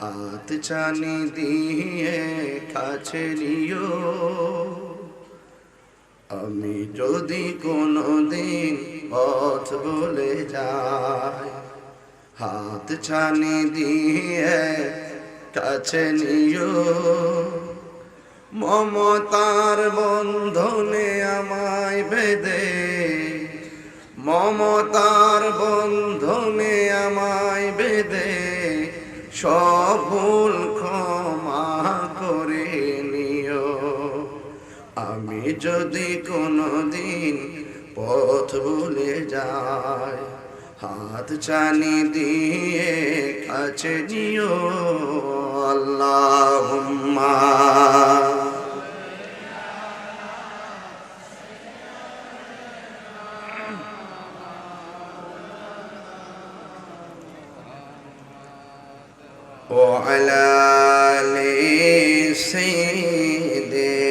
হাত চানি দিয়ে কাছে নিও। আমি যদি কোনো দিন পথ বলে যাই, হাত ছানি দিয়ে কাছে নিও। মমতার বন্ধনে আমায় বেদে মমতার বন্ধনে আমায় বেদে সব ভুল ক্ষমা করে নিও। আমি যদি কোনো দিন পথ ভুলে যাই, হাত চানি দিয়ে কাছে নিও। আল্লাহ وعلى آل سيدنا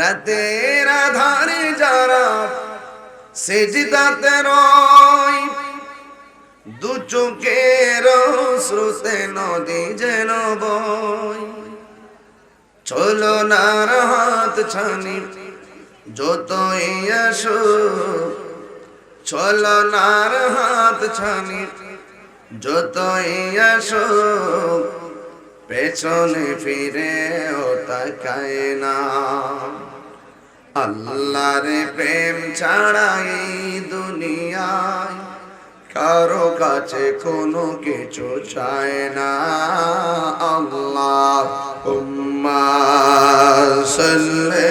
রাতের আধারে যারা সেজদাতে রয় দু চোখের শ্রুতে নদী যেন বয় চলো নার হাত ছানি যতই আসো চলো নার হাত ছানি, যতই আসো পেছনে ফিরে ও তাকায় না। আল্লাহর প্রেম ছাড়াই দুনিয়ায় কারও কাছে কোনো কিছু চায় না। আল্লাহ উম্মা সাল্লে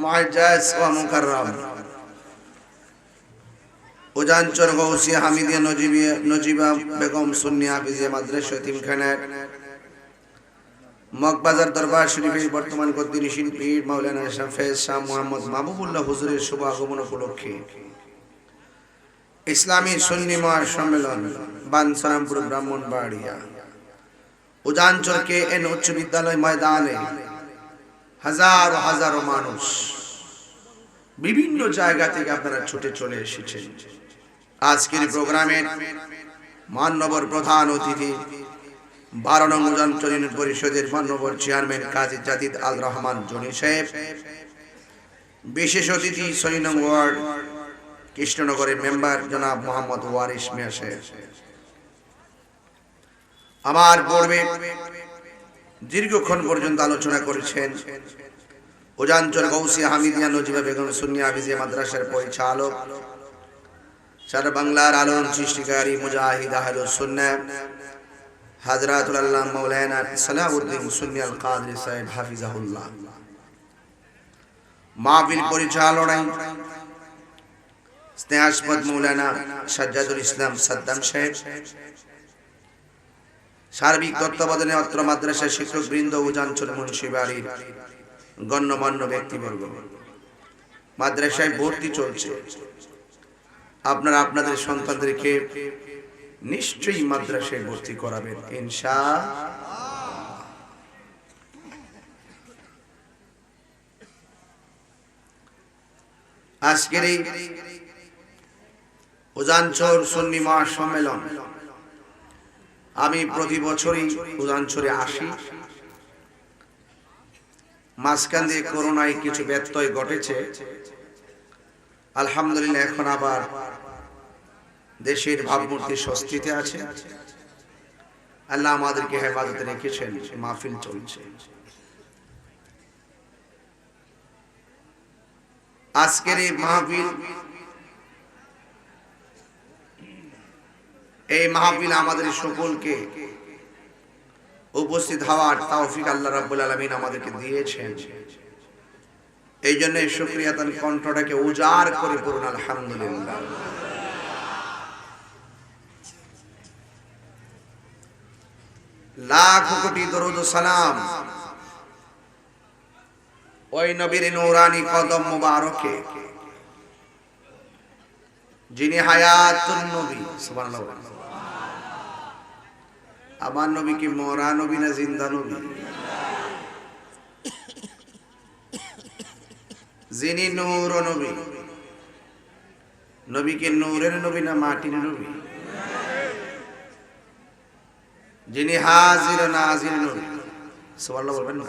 মুআজ্জাজ ওয়া মুকাররাম। উজানচর গৌসিয়া হামিদিয়া নজিবিয়া, নজিবা বেগম সুনিয়া সুন্নি হাফিজিয়া মাদ্রাসা এতিমখানার মগবাজার দরবার শরীফের বর্তমান গদ্দিনী শিল্পী মাওলানা শাফেজ শাহ মোহাম্মদ মাহবুবুল্লাহ হুজুরের শুভ আগমন উপলক্ষে। ইসলামী সুন্নি মহার সম্মেলন বানসরামপুর ব্রাহ্মণবাড়িয়া। উজানচর কে এন উচ্চ বিদ্যালয় ময়দানে হাজারো হাজারো মানুষ। বিভিন্ন জায়গা থেকে আপনারা ছুটে চলে এসেছেন। আজকের প্রোগ্রামের মান্যবর প্রধান অতিথি, বারো নং উজানচর ইউনিয়ন পরিষদের মান্যবর চেয়ারম্যান কাজী জাতিদ আল রহমান জনি সাহেব, বিশেষ অতিথি ছয় ওয়ার্ড, কৃষ্ণনগরের মেম্বার জনাব মোহাম্মদ ওয়ারিস মিয়া সাহেব। আমার পূর্বে দীর্ঘক্ষণ পর্যন্ত আলোচনা করেছেন। উজানচর গৌসিয়া হামিদিয়া নজিবা বেগম সুন্নি হাফিজিয়া মাদ্রাসার পরিচালক। সারা বাংলার আলম সৃষ্টিকারী মুজাহিদ আহলু সুন্নাহ, হাজরাতুল আল্লাহ মাওলানা সালাউদ্দিন সুন্নি কাদরি সাহেব হাফিজাহুল্লাহ। মাহফিল পরিচালনায় স্নেহাস্পদ মৌলানা সাজ্জাদুল ইসলাম সাদ্দাম সাহেব সার্বিক তত্ত্বাবধানে অত্র মাদ্রাসার শিক্ষক বৃন্দ উজানচল মুন্সি বাড়ির গণ্যমান্য ব্যক্তিবর্গ। মাদ্রাসায় ভর্তি চলছে। আপনারা আপনাদের সন্তানদেরকে নিশ্চয়ই মাদ্রাসায় ভর্তি করাবেন ইনশা আজকের এই উজানচর সন্নি মহাসম্মেলন আমি প্রতি বছরই উদানছড়ে আসি। মাঝখান দিয়ে করোনায় কিছু ব্যত্যয় ঘটেছে। আলহামদুলিল্লাহ, এখন আবার দেশের ভাবমূর্তি স্বস্তিতে আছে। আল্লাহ আমাদেরকে হেফাজতে রেখেছেন, মাহফিল চলছে। আজকের এই মাহফিল এই মাহফিল আমাদের সকলকে উপস্থিত হওয়ার তাওফিক আল্লাহ রাব্বুল আলামিন আমাদেরকে দিয়েছেন। এই জন্য শুক্রিয়া কণ্ঠটাকে উজাড় করে পড়ুন, আলহামদুলিল্লাহ। লাখ কোটি দরুদ সালাম। ওই নবীর নৌরানি কদম মুবারকে, যিনি হায়াতুন নবী, সুবহানাল্লাহ। আমার নবী কি মরা নবী না জিন্দা নবী? যিনি নূর নবী। নবী কি নূরের নবী না মাটির নবী? যিনি হাজির নাজির নবী। সুবহানাল্লাহ বলবেন না?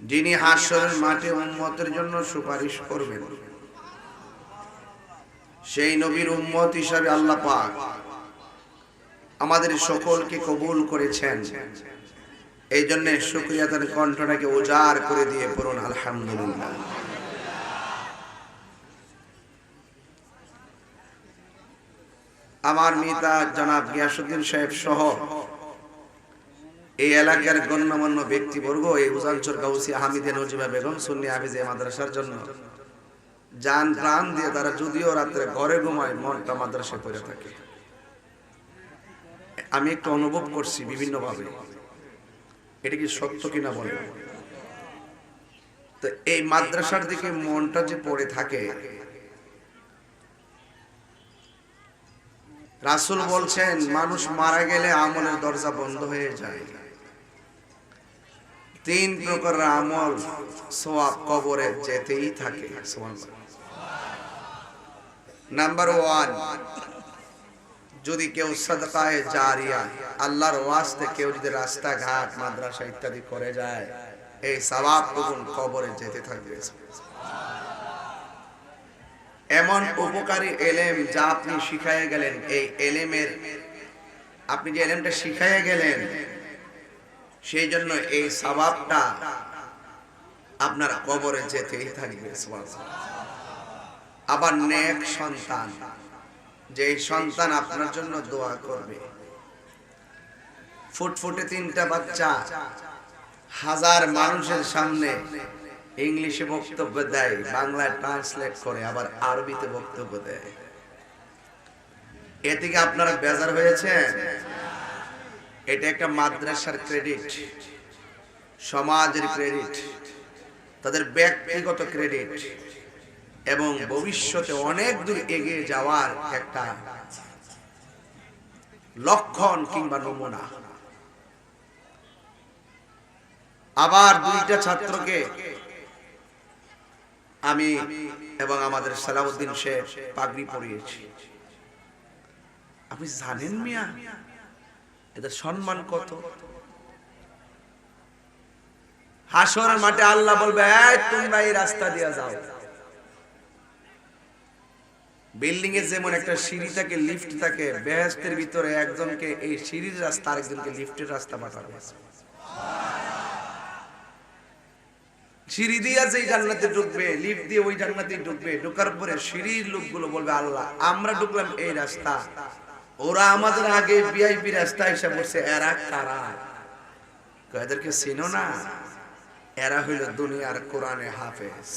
যিনি হাসরের মাঠে উম্মতের জন্য সুপারিশ করবেন। সেই নবীর উম্মত হিসাবে আল্লাহ পাক আমাদের সকলকে কবুল করেছেন। এই জন্য শুক্রিয়া তার কণ্ঠটাকে উজাড় করে দিয়ে পড়ুন, আলহামদুলিল্লাহ। আমার মিতা জনাব গিয়াসুদ্দিন সাহেব সহ এই এলাকার গণ্যমান্য ব্যক্তিবর্গ, এই উজানচর গাউসি আহমিদে নজিবা বেগম সুন্নি হাফিজে মাদ্রাসার জন্য যান প্রাণ দিয়ে তারা যদিও রাত্রে ঘরে ঘুমায়, মনটা মাদ্রাসায় পড়ে থাকে। আমি একটু অনুভব করছি বিভিন্ন ভাবে এটা কি সত্য কিনা বলে? তো এই মাদ্রাসার দিকে মনটা যে পড়ে থাকে, রাসুল বলছেন, মানুষ মারা গেলে আমলের দরজা বন্ধ হয়ে যায়। তিন প্রকার আমল সোয়াব কবরে যেতেই থাকে নাম্বার ওয়ান যদি কেউ সদকায় জারিয়া, আল্লাহর ওয়াস্তে কেউ যদি রাস্তাঘাট, মাদ্রাসা ইত্যাদি করে যায়, এই সবাব কবুল কবরে যেতে থাকবে। এমন উপকারী এলেম যা আপনি শিখাইয়ে গেলেন, এই এলেমের, আপনি যে এলেমটা শিখাইয়ে গেলেন, সেই জন্য এই সবাবটা আপনার কবরে যেতেই থাকবে আবার নেক সন্তান যে সন্তান আপনার জন্য দোয়া করবে। ফুটফুটে তিনটা বাচ্চা, হাজার মানুষের সামনে ইংলিশে বক্তব্য দেয়, বাংলায় ট্রান্সলেট করে, আবার আরবিতে বক্তব্য দেয়। এ থেকে আপনারা বেজার হয়েছেন। এটা একটা মাদ্রাসার ক্রেডিট সমাজের ক্রেডিট তাদের ব্যক্তিগত ক্রেডিট এবং ভবিষ্যতে অনেক দূর এগিয়ে যাওয়ার একটা লক্ষণ কিংবা নমুনা। আবার দুইটা ছাত্রকে আমি এবং আমাদের সালাউদ্দিন শেখ পাগড়ি পরিয়েছি। আপনি জানেন মিয়া? এদের সম্মান কত? হাসরের মাঠে আল্লাহ বলবে তোমরা এই রাস্তা দিয়ে যাও। বিল্ডিং যেমন একটা সিঁড়ি থাকে লিফট থাকে ভিতরে একজনকে এই সিঁড়ির রাস্তা, আরেকজনকে লিফটের রাস্তা পাঠাবে সিঁড়ি জান্নাতে ঢুকবে লিফট দিয়ে ওই জান্নাতে ঢুকবে পরে সিঁড়ির লোকগুলো বলবে, আল্লাহ, আমরা ঢুকলাম এই রাস্তা। ওরা আমাদের আগে ভিআইপি রাস্তা এসে বসে এরা কারা? এদেরকে চিনো না? এরা হইল দুনিয়ার কোরআনে হাফেজ।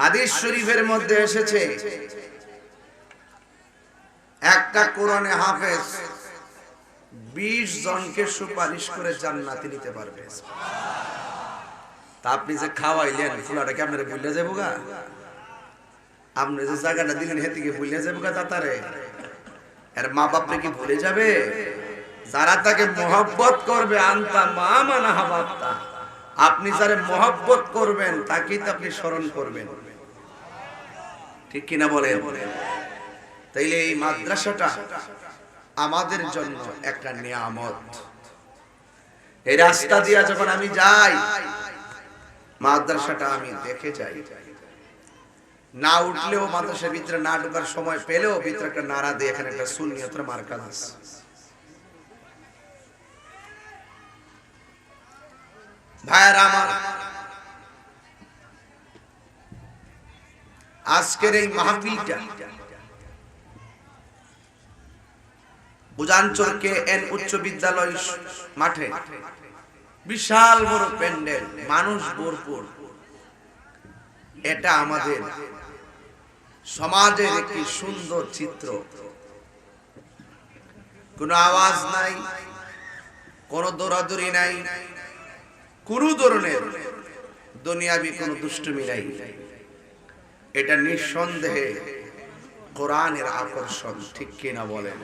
হাদিস শরীফের মধ্যে এসেছে, একটা কোরআনে হাফেজ বিশ জনকে সুপারিশ করে জান্নাতি নিতে পারবে। তা আপনি যে খাওয়াইলেন ফুলাটাকে আপনারা ভুলে যাব গা? আপনি যে জায়গাটা দিলেন হেতিকে ভুলে যাব গা তাতারে। এর মা বাপরে কি ভুলে যাবে? যারা তাকে মহব্বত করবে, আনতা মা মানা হাবাত্তা আপনি যারা মহব্বত করবেন, তাকেই তো আপনি স্মরণ করবেন। ঠিক কিনা বলেন? তাইলে এই মাদ্রাসাটা আমাদের জন্য একটা নিয়ামত। এই রাস্তা দিয়া যখন আমি যাই, মাদ্রাসাটা আমি দেখে যাই। না উঠলেও মাদ্রাসার ভিতরে না ঢোকার সময় পেলেও ভিতরে একটা নাড়া দিয়ে এখানে একটা শূন্যতার মার্কাল আছে। ভাইয়ার আমার আজকের এই মাহফিলটা উজানচর কে এন উচ্চ বিদ্যালয় মাঠে বিশাল বড় প্যান্ডেল, মানুষ ভরপুর। এটা আমাদের সমাজের একটি সুন্দর চিত্র। কোনো আওয়াজ নাই, কোনো দৌড়াদৌড়ি নাই, কোনো ধরনের দুনিয়াবি কোনো দুষ্টুমি নাই। এটা নিঃসন্দেহে কোরআনের আকর্ষণ ঠিক কিনা বলেন?